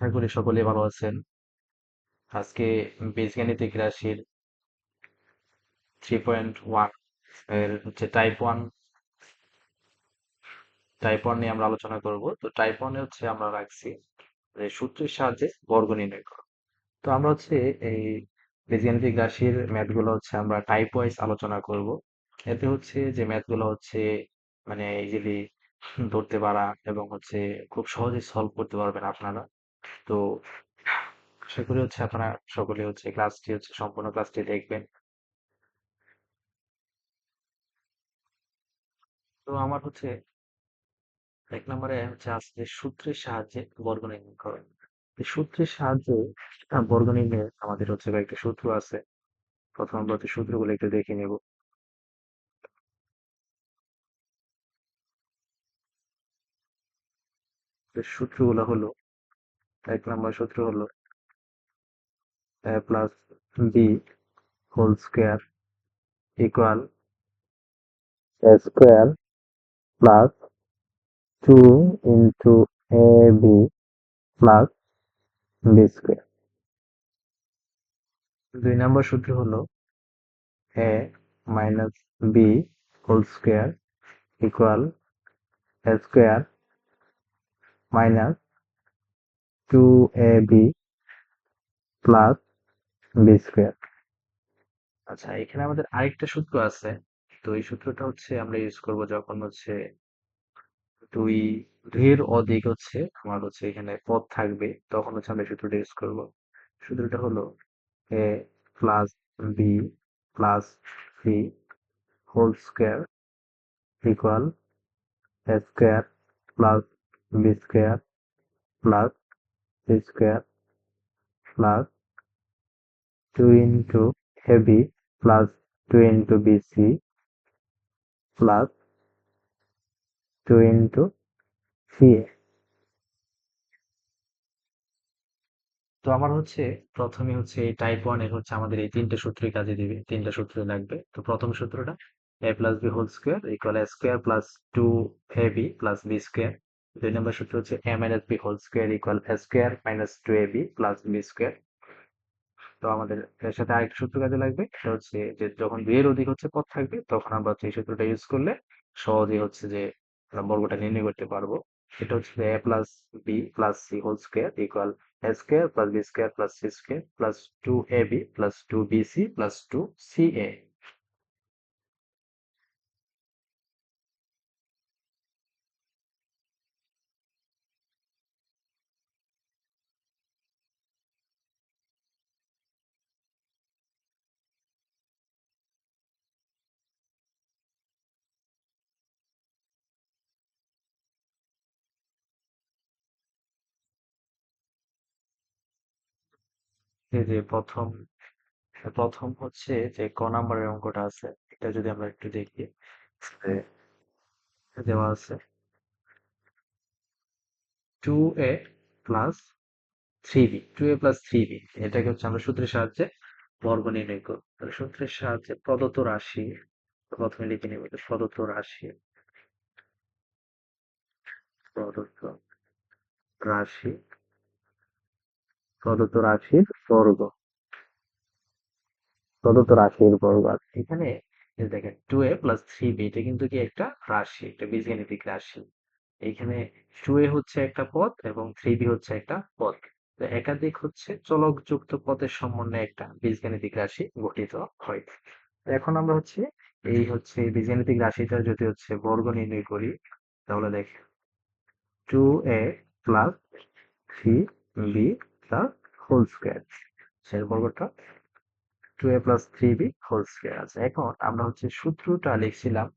আশা করি সকলে ভালো আছেন। আজকে বীজগাণিতিক রাশির থ্রি পয়েন্ট ওয়ানের হচ্ছে টাইপ ওয়ান টাইপ ওয়ান নিয়ে আমরা আলোচনা করব। তো টাইপ ওয়ানে হচ্ছে আমরা রাখছি সূত্রের সাহায্যে বর্গ নির্ণয় করো। তো আমরা হচ্ছে এই বীজগাণিতিক রাশির ম্যাথগুলো হচ্ছে আমরা টাইপ ওয়াইজ আলোচনা করব। এতে হচ্ছে যে ম্যাথগুলো হচ্ছে মানে ইজিলি ধরতে পারা এবং হচ্ছে খুব সহজে সলভ করতে পারবেন আপনারা। তো আশা করি হচ্ছে আপনারা সকলে হচ্ছে ক্লাসটি হচ্ছে সম্পূর্ণ ক্লাসটি দেখবেন। তো আমার হচ্ছে এক নম্বরে হচ্ছে আসছে সূত্রের সাহায্যে বর্গ নির্ণয় করেন সূত্রের সাহায্যে বর্গ নির্ণয়ে আমাদের হচ্ছে কয়েকটা সূত্র আছে। প্রথম আমরা হচ্ছে সূত্রগুলো একটু দেখে নেব। সূত্রগুলো হলো এক নম্বর সূত্র হলো A plus B whole square equal A square plus two into A B plus B square দুই নম্বর সূত্র হলো A minus B whole square equal A square minus two A B plus B square আচ্ছা এখানে আমাদের আরেকটা সূত্র আছে। তো এই সূত্রটা হচ্ছে আমরা ইউজ করব যখন হচ্ছে দুই, দুইয়ের অধিক হচ্ছে, আমার হচ্ছে এখানে পদ থাকবে, তখন হচ্ছে আমরা সূত্রটা ইউজ করব। সূত্রটা হলো A plus B plus C whole square equal A square plus B square plus square plus two into A B plus two into B C plus two into C A তো আমার হচ্ছে প্রথমে হচ্ছে এই type ওয়ানের হচ্ছে আমাদের এই তিনটে সূত্রই কাজে দিবে, তিনটা সূত্র লাগবে। তো প্রথম সূত্রটা A plus B whole square equal A square plus two A B plus B square দুই নম্বর সূত্র হচ্ছে A minus B whole square equal A square minus two A B plus B square তো আমাদের এর সাথে আরেকটা সূত্র কাজে লাগবে, সেটা হচ্ছে যে যখন দুইয়ের অধিক হচ্ছে পদ থাকবে, তখন আমরা হচ্ছে এই সূত্রটা ইউজ করলে সহজেই হচ্ছে যে আমরা বর্গটা নির্ণয় করতে পারব। সেটা হচ্ছে A plus B plus C whole square equal A square plus B square plus C square plus two A B plus two B C plus two C A যে প্রথম প্রথম হচ্ছে যে ক নাম্বারের অঙ্কটা আছে, এটা যদি আমরা একটু দেখি। দেওয়া আছে। Two A plus three B two A plus three B এটাকে হচ্ছে আমরা সূত্রের সাহায্যে বর্গ নির্ণয় করব। সূত্রের সাহায্যে প্রদত্ত রাশি, প্রথমে লিখে নেব প্রদত্ত রাশি প্রদত্ত রাশি প্রদত্ত রাশির বর্গ। প্রদত্ত রাশির বর্গ এখানে দেখেন two A plus three B এটা কিন্তু কি একটা রাশি, একটা বীজগাণিতিক রাশি। এখানে টু এ হচ্ছে একটা পদ এবং থ্রি বি হচ্ছে একটা পদ। তো একাধিক হচ্ছে চলকযুক্ত পদের সমন্বয়ে একটা বীজগাণিতিক রাশি গঠিত হয়। এখন আমরা হচ্ছে এই হচ্ছে বীজগাণিতিক রাশিটা যদি হচ্ছে বর্গ নির্ণয় করি, তাহলে দেখেন two A plus three B plus whole square সেই বর্গটা two A plus three B whole square আছে এখন আমরা হচ্ছে সূত্রটা লিখছিলাম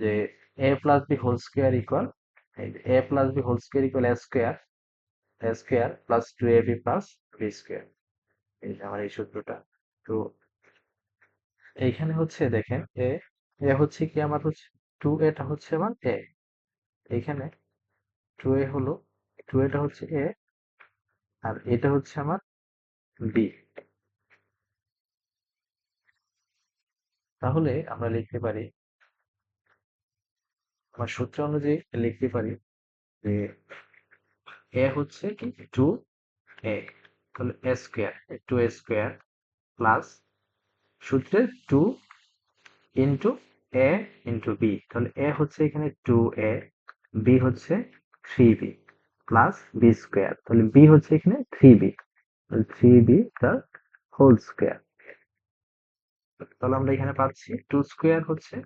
যে A plus B whole square equal A plus B whole square equal A square A square plus two A B plus B square এই আমার এই সূত্রটা। তো এইখানে হচ্ছে দেখেন এ এ হচ্ছে কি আমার হচ্ছে টু এটা হচ্ছে আমার এ এইখানে টু এ হলো টু এটা হচ্ছে এ আর এটা হচ্ছে আমার বি তাহলে আমরা লিখতে পারি আমার সূত্র অনুযায়ী লিখতে পারি যে এ হচ্ছে কি? টু এ তাহলে A square two A square plus সূত্রে two into A into B তাহলে এ হচ্ছে এখানে টু এ বি হচ্ছে three B plus B square তাহলে বি হচ্ছে এখানে থ্রি বি থ্রি বি তার হোল স্কোয়ার তাহলে আমরা এখানে পাচ্ছি টু স্কোয়ার হচ্ছে,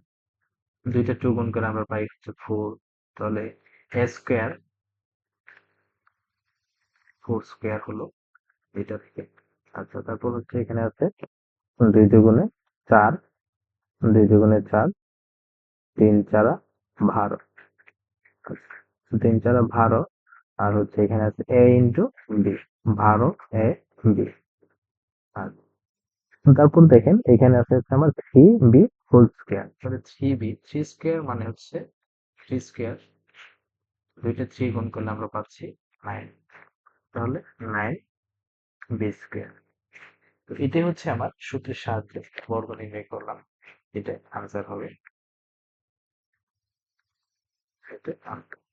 দুইটা টু গুণ করে আমরা পাই হচ্ছে ফোর তাহলে এ স্কোয়ার ফোর স্কোয়ার হলো এটা থেকে। আচ্ছা তারপর হচ্ছে এখানে আছে দুই দুগুণে চার। দুই দুগুণে চার, তিন চারা বারো। তিন চারা বারো আর হচ্ছে এখানে আছে এ ইন্টু বি, বারো এ বি। তারপর দেখেন, এখানে আছে হচ্ছে আমার থ্রি বি হোল স্কোয়ার। তাহলে থ্রি বি, থ্রি স্কোয়ার মানে হচ্ছে থ্রি স্কোয়ার। দুইটা থ্রি গুণ করলে আমরা পাচ্ছি নাইন। তাহলে নাইন বি স্কোয়ার। তো এটাই হচ্ছে আমার সূত্রের সাহায্যে বর্গ নির্ণয় করলাম। এটা আনসার হবে। এটা answer।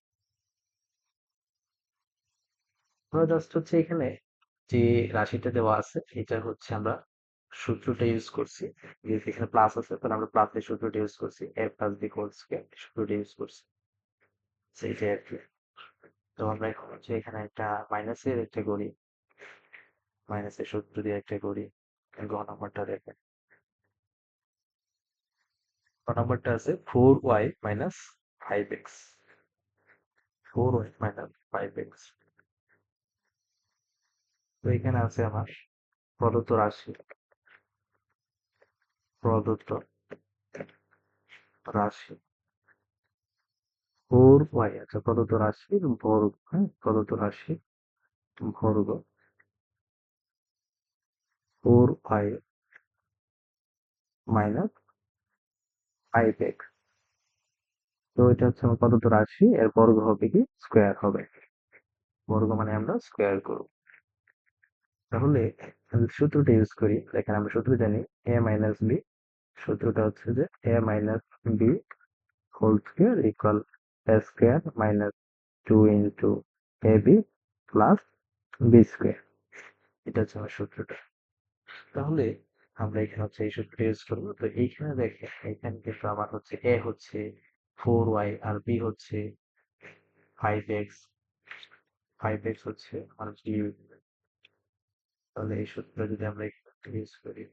আমরা জাস্ট হচ্ছে এখানে যে রাশিটা দেওয়া আছে, এটা হচ্ছে আমরা সূত্রটা ইউজ করছি। যেহেতু এখানে প্লাস আছে, তাহলে আমরা প্লাসের সূত্রটা ইউজ করছি। এ প্লাস বি স্কোয়ার সূত্রটা ইউজ করছি। সেইটাই আর কি। তো আমরা এখন হচ্ছে এখানে একটা মাইনাসের একটা করি। মাইনাসের সূত্র দিয়ে একটা করি। গ নাম্বারটা দেখেন। গ নাম্বারটা আছে four Y minus five X four Y minus five X তো এখানে আছে আমার প্রদত্ত রাশি। প্রদত্ত রাশি। ফোর ওয়াই আচ্ছা প্রদত্ত রাশির বর্গ হ্যাঁ প্রদত্ত রাশি বর্গ। Four Y minus five X. তো এটা হচ্ছে আমার প্রদত্ত রাশি, এর বর্গ হবে কি? স্কোয়ার হবে। বর্গ মানে আমরা স্কোয়ার করব। তাহলে সূত্রটা ইউজ করি। দেখেন আমরা সূত্র জানি এ মাইনাস বি সূত্রটা হচ্ছে যে A minus B whole square equal A square minus two into A B plus B square এটা হচ্ছে আমার সূত্রটা। তাহলে আমরা এখানে হচ্ছে এই সূত্রটা ইউজ করব। তো এইখানে দেখেন, এখানে কিন্তু আমার হচ্ছে এ হচ্ছে ফোর ওয়াই আর বি হচ্ছে ফাইভ এক্স ফাইভ এক্স হচ্ছে আমার জি তাহলে এই সূত্র যদি আমরা ইউজ করি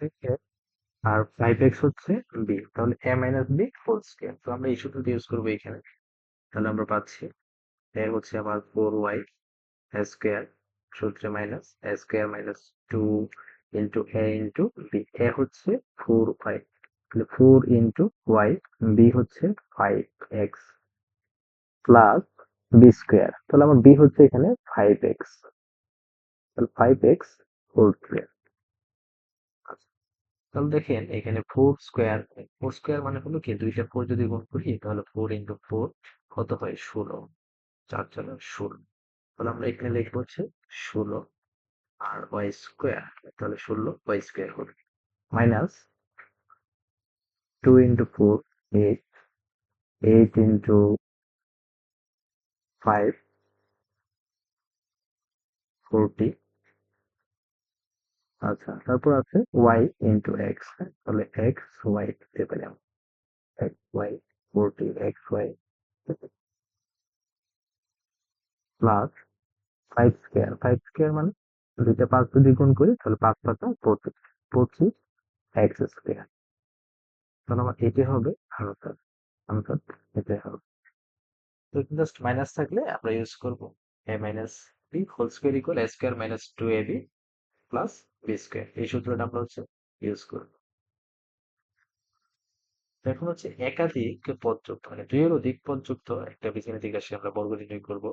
থেকে আর ফাইভ এক্স হচ্ছে বি তাহলে a minus b whole square তো আমরা এই সূত্রটা ইউজ করব এখানে। তাহলে আমরা পাচ্ছি এ হচ্ছে আমার ফোর ওয়াই স্কোয়ার সূত্রে minus a square minus two into a into b a হচ্ছে ফোর ওয়াই তাহলে ফোর ইন্টু ওয়াই বি হচ্ছে five x plus b square তাহলে আমার বি হচ্ছে এখানে ফাইভ এক্স তাহলে ফাইভ এক্স হোল স্কোয়ার তাহলে দেখেন এখানে ফোর স্কোয়ার ফোর স্কোয়ার মানে হলো কি? দুইটা ফোর যদি গুণ করি, তাহলে ফোর ইন্টু ফোর কত হয়? ষোলো। চার চার ষোলো। তাহলে আমরা এখানে লিখব হচ্ছে ষোলো আর ওয়াই স্কোয়ার তাহলে ষোলো ওয়াই স্কোয়ার হবে। Minus two into four eight eight into five forty আচ্ছা তারপর আছে ওয়াই ইন্টু এক্স তাহলে এক্স ওয়াই দিতে পারি আমরা x y forty x y plus five square five square মানে দুইটা পাঁচ যদি গুণ করি, তাহলে পাঁচ পাঁচা পঁচিশ পঁচিশ এক্স স্কোয়ার তাহলে আমার এটা হবে আনসার আনসার এটা হবে। জাস্ট মাইনাস থাকলে আমরা ইউজ করব a minus b whole square equal a square minus two a b plus b square এই সূত্রটা আমরা হচ্ছে ইউজ করব। এখন হচ্ছে একাধিক পদযুক্ত মানে দুইয়ের অধিক পদযুক্ত একটা বীজগাণিতিক রাশি আমরা বর্গ নির্ণয় করব।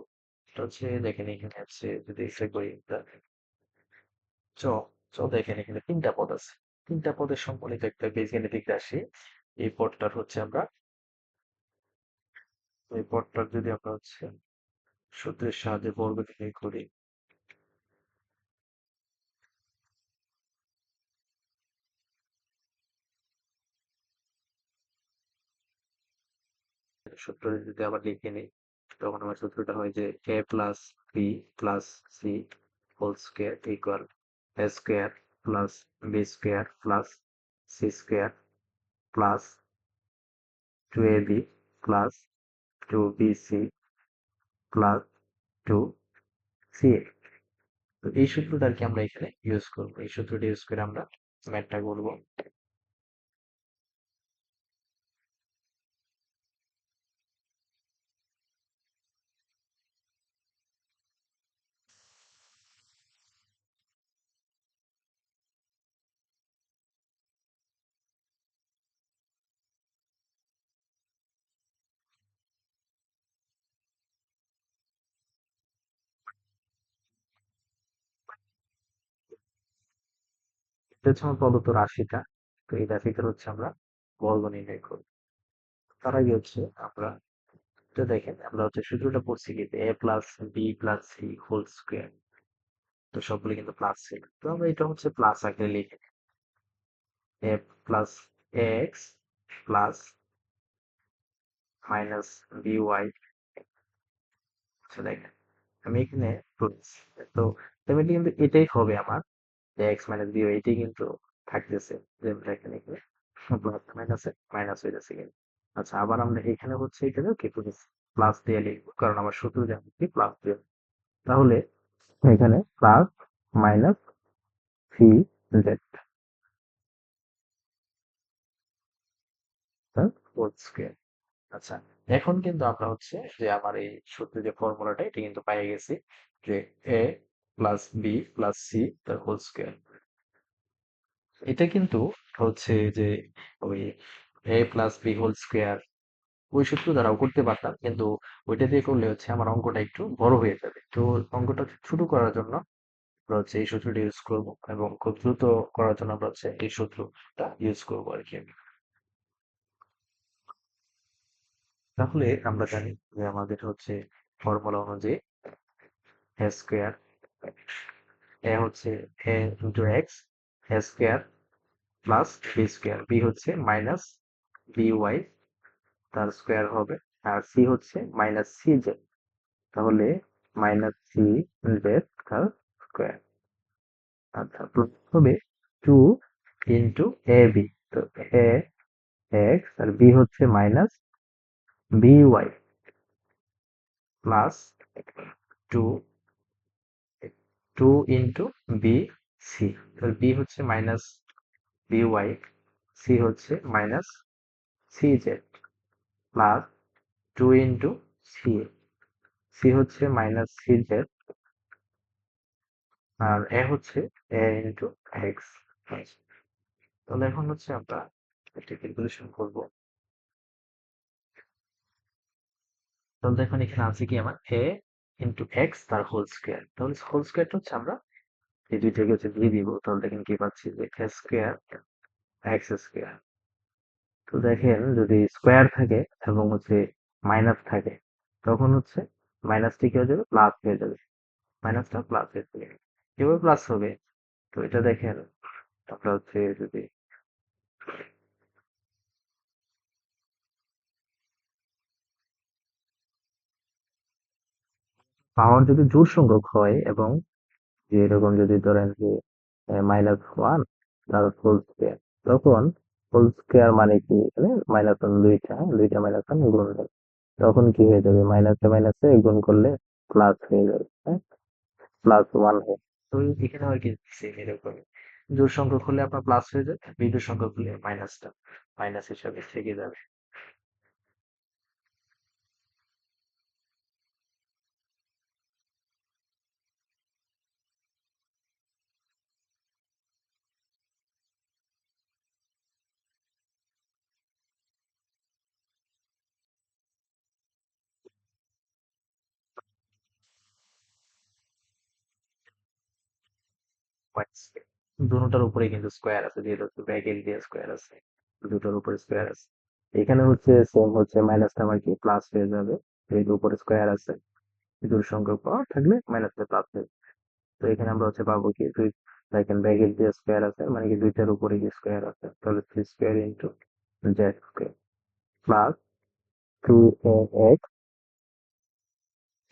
এটা হচ্ছে দেখেন এখানে আছে, যদি এক্সট্রা করি চ চ দেখেন এখানে তিনটা পদ আছে। তিনটা পদের সম্বলিত একটা বীজগাণিতিক রাশি, এই পদটার হচ্ছে আমরা, এই পদটার যদি আমরা হচ্ছে সূত্রের সাহায্যে বর্গ নির্ণয় করি সূত্র যদি আবার লিখে নিই, তখন আমার সূত্রটা হয় যে a plus b plus c whole square equal a square plus b square plus c square plus two a b plus two b c plus two c a তো এই সূত্রটা আর কি আমরা এখানে ইউজ করব। এই সূত্রটা ইউজ করে আমরা ম্যাথটা করব। প্রদত্ত রাশিটা, তো এই রাশিটার হচ্ছে আমরা বর্গ নির্ণয় করব তার আগে হচ্ছে আমরা তো দেখেন, আমরা হচ্ছে সূত্রটা পড়ছি কি a plus b plus c whole square তো সবগুলো কিন্তু প্লাস ছিল তো আমরা এটা হচ্ছে প্লাস আকারে লিখে a plus x plus minus b y আচ্ছা দেখেন, আমি এখানে তো তেমনি কিন্তু এটাই হবে আমার এক্স মাইনাস বি এটাই কিন্তু থাকতেছে, যে দেখেন এখানে প্লাস মাইনাসে মাইনাস হয়ে যাচ্ছে কিন্তু। আচ্ছা আবার আমরা এখানে হচ্ছে এখানে কি প্লাস দিয়ে লিখব, কারণ আমার সূত্র জানি কি প্লাস দিয়ে। তাহলে এখানে প্লাস মাইনাস থ্রি জেড আচ্ছা এখন কিন্তু আমরা হচ্ছে যে আমার এই সূত্রের যে ফর্মুলাটা এটা কিন্তু পাই গেছি যে a plus b plus c তার হোল স্কোয়ার এটা কিন্তু হচ্ছে যে ওই a plus b whole square ওই সূত্র দ্বারাও করতে পারতাম, কিন্তু ওইটা দিয়ে করলে হচ্ছে আমার অঙ্কটা একটু বড় হয়ে যাবে। তো অঙ্কটা ছোট করার জন্য আমরা হচ্ছে এই সূত্রটা ইউজ করব এবং খুব দ্রুত করার জন্য আমরা হচ্ছে এই সূত্রটা ইউজ করব আর কি। তাহলে আমরা জানি যে আমাদের হচ্ছে ফর্মুলা অনুযায়ী স্কোয়ার এ হচ্ছে a into x a square plus b square b হচ্ছে মাইনাস বি ওয়াই তার স্কোয়ার হবে, আর সি হচ্ছে মাইনাস সি জেড তাহলে মাইনাস সি জেড তার স্কোয়ার আচ্ছা হবে টু ইন্টু এ বি তো এ এক্স আর বি হচ্ছে minus b y plus two two into b c b হচ্ছে মাইনাস বি ওয়াই সি হচ্ছে minus c z plus two into c c হচ্ছে minus C Z আর এ হচ্ছে এ into x তাহলে এখন হচ্ছে আমরা একটি ক্যালকুলেশন করব। তাহলে দেখুন এখানে আছে কি আমার? এ ইন্টু এক্স তার হোল স্কোয়ার তাহলে হোল স্কোয়ারটা হচ্ছে আমরা এই দুইটাকে হচ্ছে দিয়ে দিব। তাহলে দেখেন কি পাচ্ছি যে এ স্কোয়ার এক্স স্কোয়ার তো দেখেন যদি স্কোয়ার থাকে এবং হচ্ছে মাইনাস থাকে, তখন হচ্ছে মাইনাসটি কি হয়ে যাবে? প্লাস হয়ে যাবে। মাইনাসটা প্লাস হয়ে যাবে। কীভাবে প্লাস হবে? তো এটা দেখেন। আমরা হচ্ছে যদি পাওয়ার যদি জোড় সংখ্যক হয় এবং যে এরকম যদি ধরেন যে মাইনাস ওয়ান তার হোল স্কোয়ার তখন হোল স্কোয়ার মানে কি? এখানে মাইনাস ওয়ান দুইটা দুইটা মাইনাস ওয়ান গুণ হবে তখন কি হয়ে যাবে? মাইনাসে মাইনাসে গুণ করলে প্লাস হয়ে যাবে হ্যাঁ? প্লাস ওয়ান হয় তো এখানে আর কি সেম এরকম জোড় সংখ্যক হলে আপনার প্লাস হয়ে যাবে বিজোড় সংখ্যক হলে মাইনাসটা মাইনাস হিসাবে থেকে যাবে। দুটোটার উপরে কিন্তু স্কোয়ার আছে, যেহেতু ব্র্যাকেট দিয়ে স্কোয়ার আছে, দুটোর উপরে স্কোয়ার আছে। এখানে হচ্ছে সেম হচ্ছে মাইনাসটা আমার কি? প্লাস হয়ে যাবে, যেহেতু উপরে স্কোয়ার আছে দুটো সংখ্যক পাওয়ার থাকলে মাইনাসটা প্লাস হয়ে তো এখানে আমরা হচ্ছে পাবো কি? দুই দেখেন ব্র্যাকেট দিয়ে স্কোয়ার আছে মানে কি দুইটার উপরে কি স্কোয়ার আছে, তাহলে three square into z square plus two x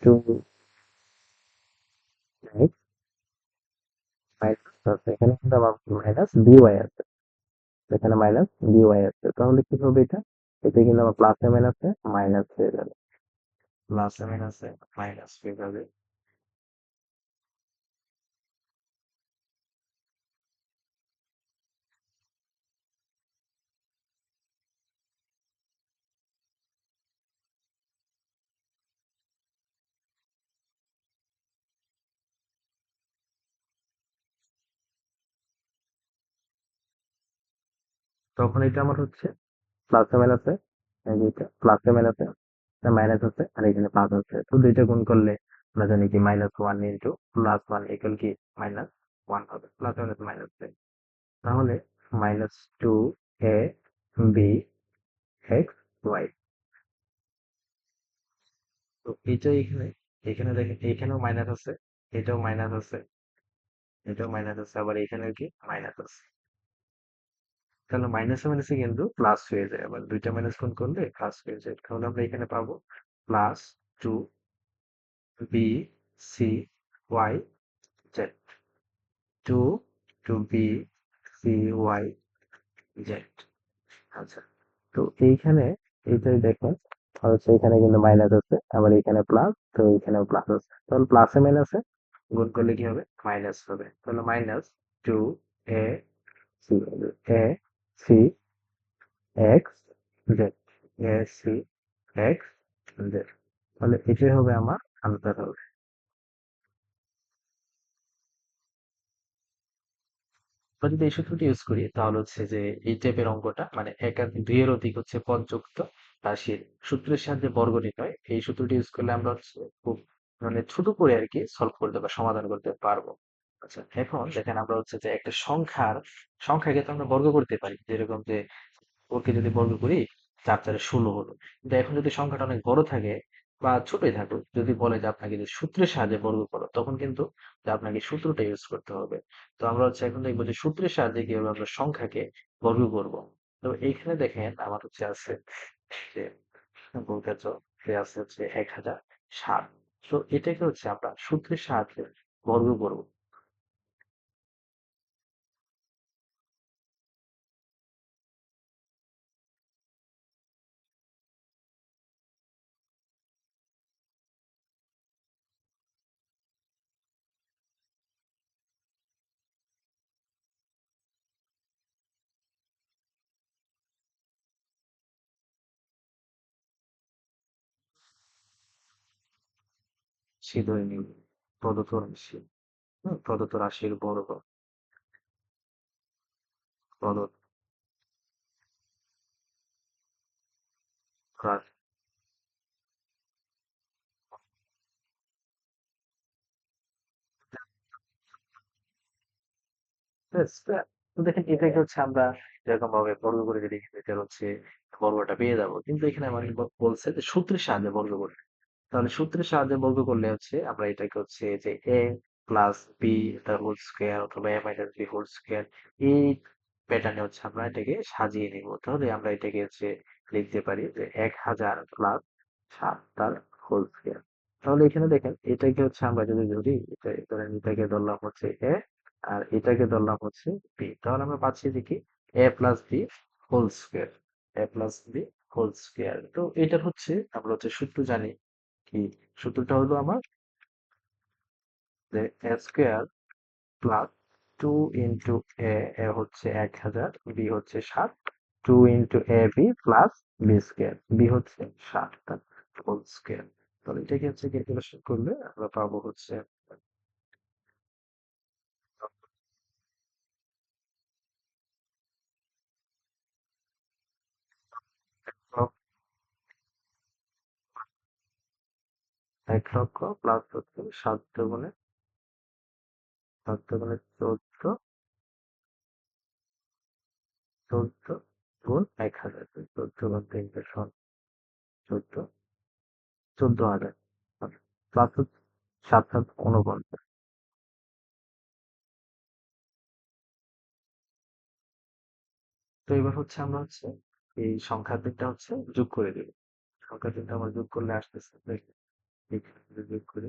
two x minus আছে এখানে কিন্তু আমার মাইনাস বিওয়াই আছে। এখানে মাইনাস বিওয়াই আছে। তাহলে কি হবে এটা? এতে কিন্তু আমার প্লাসে মাইনাসে মাইনাস হয়ে যাবে। প্লাসে মাইনাসে মাইনাস হয়ে যাবে। তখন এটা আমার হচ্ছে প্লাস মাইনাসে এইটা প্লাসে মাইনাসে মাইনাস আছে, আর এখানে প্লাস আছে। তো দুইটা গুণ করলে আমরা জানি কি minus one into plus one equal কি? মাইনাস ওয়ান হবে। প্লাস মাইনাস মাইনাস তাহলে minus two a b x y তো এটা এখানে এখানে দেখেন, এখানেও মাইনাস আছে, এটাও মাইনাস আছে, এটাও মাইনাস আছে, আবার এখানে কি? মাইনাস আছে। তাহলে মাইনাসে মাইনাসে কিন্তু প্লাস হয়ে যায় আবার। দুইটা মাইনাস কোন করলে প্লাস হয়ে যায়। তাহলে আমরা এখানে পাবো plus two b c y z two two b c y z আচ্ছা তো এইখানে এইটাই দেখুন হচ্ছে এখানে কিন্তু মাইনাস আছে আবার এখানে প্লাস তো এখানেও প্লাস আছে। তাহলে প্লাসে মাইনাসে গুণ করলে কি হবে? মাইনাস হবে। তাহলে minus two a c a c x z a c x z তাহলে এটাই হবে আমার আনসার হবে। যদি এই সূত্রটি ইউজ করি, তাহলে হচ্ছে যে এই টাইপের অঙ্কটা মানে একাধিক দুইয়ের অধিক হচ্ছে পদযুক্ত রাশির সূত্রের সাহায্যে বর্গ নির্ণয়, এই সূত্রটি ইউজ করলে আমরা খুব মানে ছোট করে আর কি সলভ করতে বা সমাধান করতে পারব। আচ্ছা এখন দেখেন আমরা হচ্ছে যে একটা সংখ্যার সংখ্যাকে তো আমরা বর্গ করতে পারি। যেরকম যে ওকে যদি বর্গ করি চার চারে ষোলো হলো। কিন্তু এখন যদি সংখ্যাটা অনেক বড় থাকে বা ছোটই থাকুক যদি বলে যে আপনাকে যে সূত্রের সাহায্যে বর্গ করো তখন কিন্তু যে আপনাকে সূত্রটা ইউজ করতে হবে। তো আমরা হচ্ছে এখন দেখব যে সূত্রের সাহায্যে কীভাবে আমরা সংখ্যাকে বর্গ করব। তো এইখানে দেখেন আমার হচ্ছে আছে যে বলতেছ যে আছে হচ্ছে এক হাজার সাত তো এটাকে হচ্ছে আমরা সূত্রের সাহায্যে বর্গ করব। সে ধরে প্রদত্ত রাশি। প্রদত্ত রাশির বর্গ প্রদত্ত দেখেন এটাকে হচ্ছে আমরা এরকম ভাবে বর্গ করে যদি এটা হচ্ছে বর্গটা পেয়ে যাব। কিন্তু এখানে আমার বলছে যে সূত্রের সাহায্যে বর্গ করতে। তাহলে সূত্রের সাহায্যে বর্গ করলে হচ্ছে আমরা এটাকে হচ্ছে যে এ প্লাস বি তার হোল স্কোয়ার অথবা a minus b whole square এই প্যাটার্নে হচ্ছে আমরা এটাকে সাজিয়ে নিব। তাহলে আমরা এটাকে হচ্ছে লিখতে পারি যে এক হাজার প্লাস সাত তার হোল স্কোয়ার তাহলে এখানে দেখেন, এটাকে হচ্ছে আমরা যদি ধরি, এটা ধরেন এটাকে ধরলাম হচ্ছে এ আর এটাকে ধরলাম হচ্ছে বি তাহলে আমরা পাচ্ছি যে কি? A plus b whole square a plus b whole square তো এটার হচ্ছে, আমরা হচ্ছে সূত্র জানি কি সূত্রটা হলো আমার যে square plus two into a হচ্ছে এক হাজার বি হচ্ছে সাত two into a b plus b square b হচ্ছে সাত হোল স্কোয়ার তাহলে এটাকে হচ্ছে ক্যালকুলেশন করলে আমরা পাবো হচ্ছে এক লক্ষ প্লাস হচ্ছে সাত দুগুণে সাত দুগুণে চোদ্দ। চোদ্দ গুণ এক হাজার। চোদ্দ গুণ তিনটে সন চোদ্দ। চোদ্দ হাজার। প্লাস হচ্ছে সাত সাত উনপঞ্চাশ তো এবার হচ্ছে আমরা হচ্ছে এই সংখ্যার দিকটা হচ্ছে যোগ করে দেব। সংখ্যার দিকটা আমরা যোগ করলে আসতেছে করে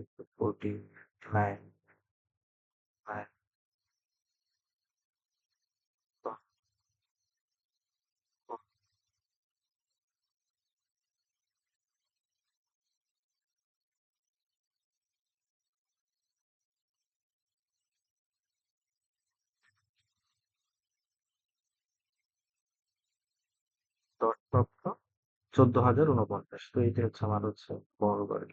লক্ষ চোদ্দ হাজার উনপঞ্চাশ। তো এটা হচ্ছে আমার হচ্ছে বড় করে